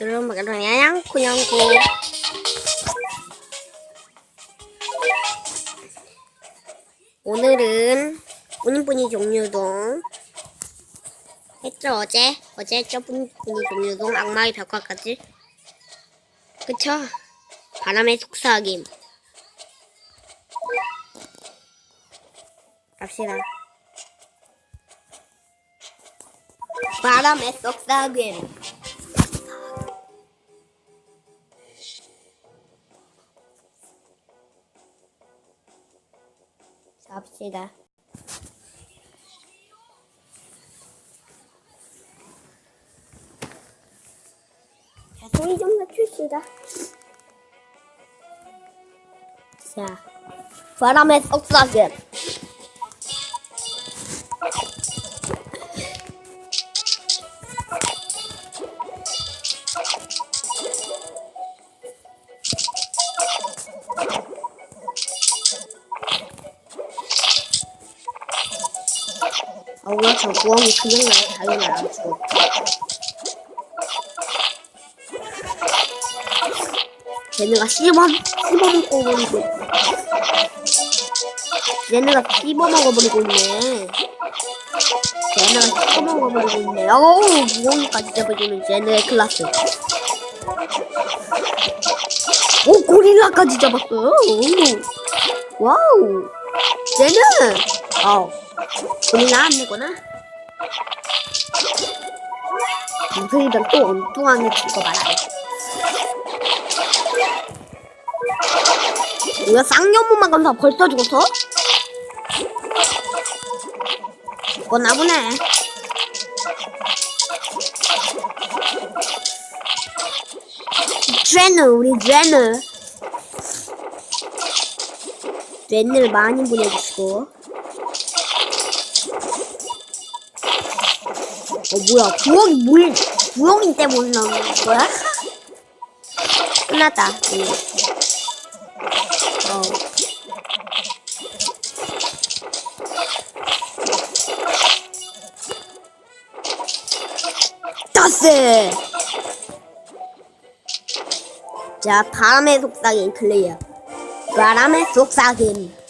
여러분 안녕 고양고 오늘은 뿌니뿌니 종류동 했죠 어제? 어제 했죠 뿌니뿌니 종류동 악마의 벽화까지. 그쵸? 바람의 속삭임. 갑시다. 바람의 속삭임 갑시다. 자, 소리 좀 낮춥 아, 오늘 저 구멍이 나요. 당연히 안 죽어. 얘네가 씹어, 씹어먹고 버리고. 얘네가 씹어먹어버리고 있네. 얘네가 씹어먹어버리고 있네. 어우, 무거우니까 잡아주면 얘네 클라스. 오, 고릴라까지 잡았어요. 오. 와우. 얘는, 어, 고릴라 안 내구나. 무슨이든 또 엉뚱하게 죽어 말아요. 뭐야 쌍년무만 감사 벌써 죽었어? 죽었나 보네. 쟤는 우리 쟤는 쟤를 많이 보내주시고 어 뭐야 부엉이 물 부엉이 때문에 나오는 거야? 끝났다. 응. 어. 다스! 자, 바람의 속삭임 클리어. 바람의 속삭임.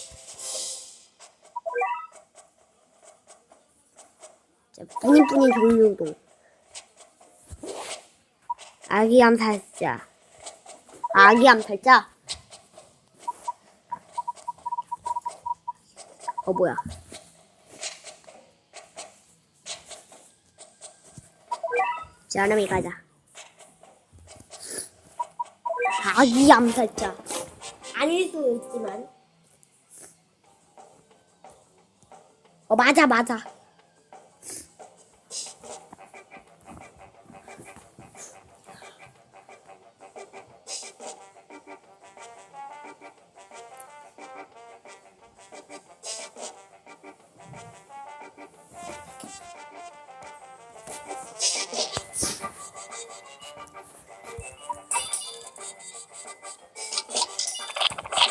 뿌니뿌니 종류도. 아기 암살자. 아기 암살자? 어, 뭐야. 자, 그럼 이 가자. 아기 암살자. 아닐 수도 있지만. 어, 맞아, 맞아.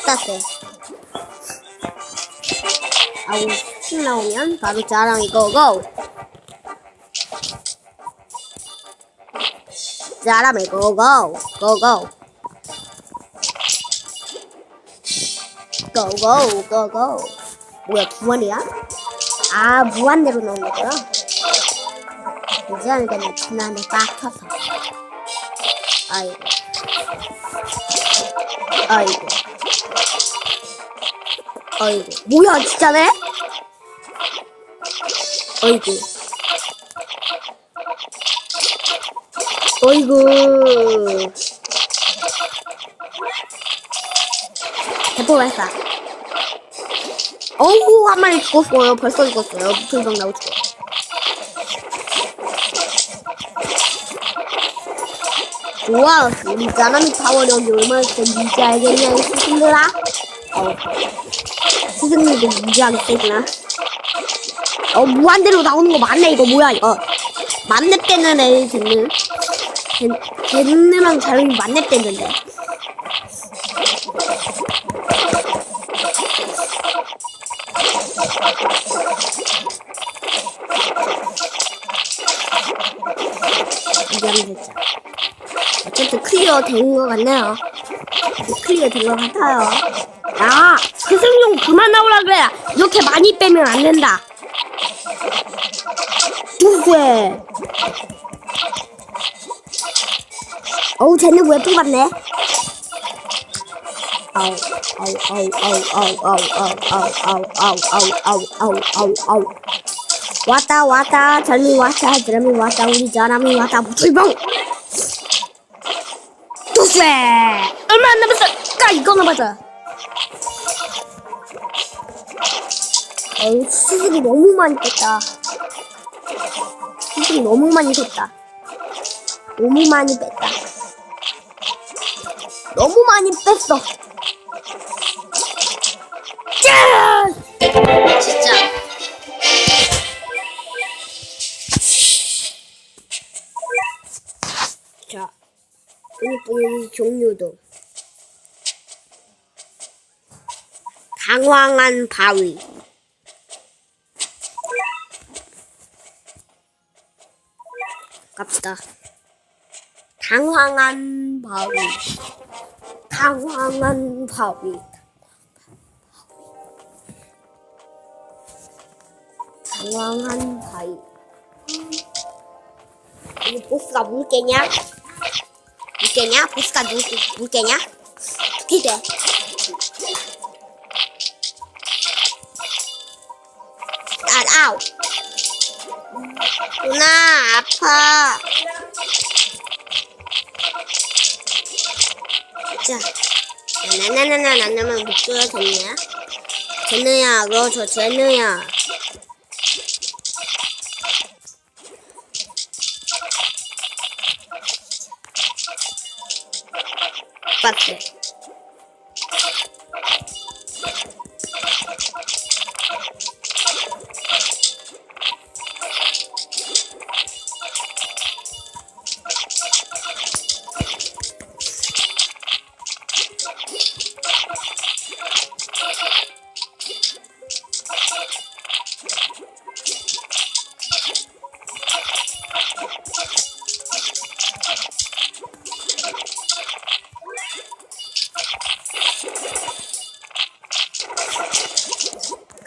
땄어요. 아우, 신 나오면 바로 자랑이 고고. 자랑이 고고. 고고. 고고, 고고. 뭐야, 무한이야? 아, 무한대로 나오는 거야? 이제 알겠네. 지난해 빡쳐서. 아이고. 아이고. 아이고. 뭐야, 진짜네? 아이고. 어이구. 대포 발사. 어우, 한 마리 죽었어요. 벌써 죽었어요. 불병 나고 죽어. 좋아, 우리 짜나미 파워력이 얼마나 센지 알겠냐, 이 스승들아? 어. 스승님도 무지하게 세구나. 어, 무한대로 나오는 거 맞네, 이거 뭐야, 이거. 만렙 때는 애 쟤는. 쟤네랑 잘 만렙 때는데. 이게 하면 됐죠. 어쨌든 클리어 된것 같네요. 클리어 된것 같아요. 야, 스승용 그만 나오라 그래. 이렇게 많이 빼면 안 된다. 두세. 어우, 쟤는 왜 뽑았네? 아우, 아우, 아우, 아우, 아우, 아우, 아우, 아우, 아우, 아우, 아우, 아우, 아우, 아우. 왔다, 왔다, 젊이 왔다, 드럼이 왔다, 우리 사람이 왔다, 불봉! 두세! 얼마 안 남았어! 까, 이거나 맞아! 어우, 수술이 너무 많이 뺐다. 수술이 너무 많이 뺐다. 너무 많이 뺐다. 너무 많이 뺐어. 짠! 진짜. 자, 뿌니뿌니 종류도. 당황한 바위. 갑시다. 당황한 바위. 당황한 바위. 당황한 바위. 이 보스가 물개냐? 물개냐? 보스가 물, 물개냐? 어떻게 돼? 누나, 아파. 자, 나나나나 나 나나만 묶어야 됐냐? 제느야, 그렇죠, 제느야. 맞지?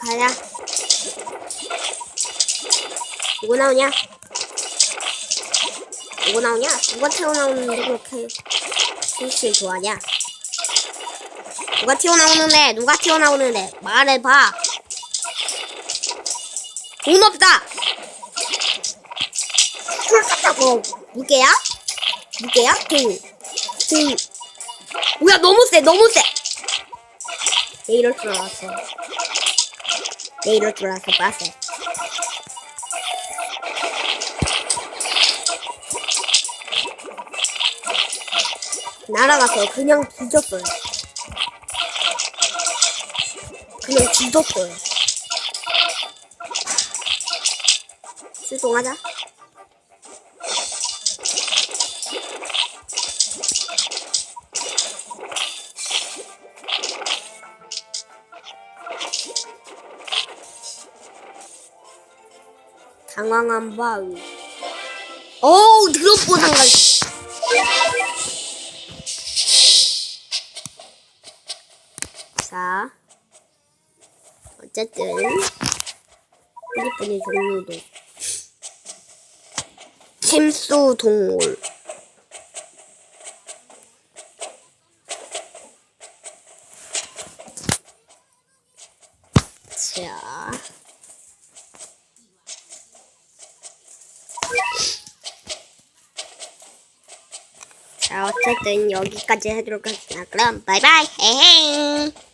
가자. 누구 나오냐? 누구 나오냐? 누가 튀어나오는데 그렇게 스위치를 좋아하냐? 누가 튀어나오는데? 누가 튀어나오는데? 말해봐. 돈 없다! 술 샀다고 무게야? 무게야? 등. 등. 뭐야, 너무 세, 너무 세! 내 이럴 줄 알았어. 내 이럴 줄 알았어, 빠세. 날아가서 그냥 뒤졌어요. 그냥 뒤졌어요. 출동하자. 당황한 바위. 어우, 드롭보 상관. 자, 어쨌든 뿌리뿌리 종류도 침수 동물. 자. 자, 어쨌든 여기까지 하도록 하겠습니다. 그럼 바이바이. 헤헤.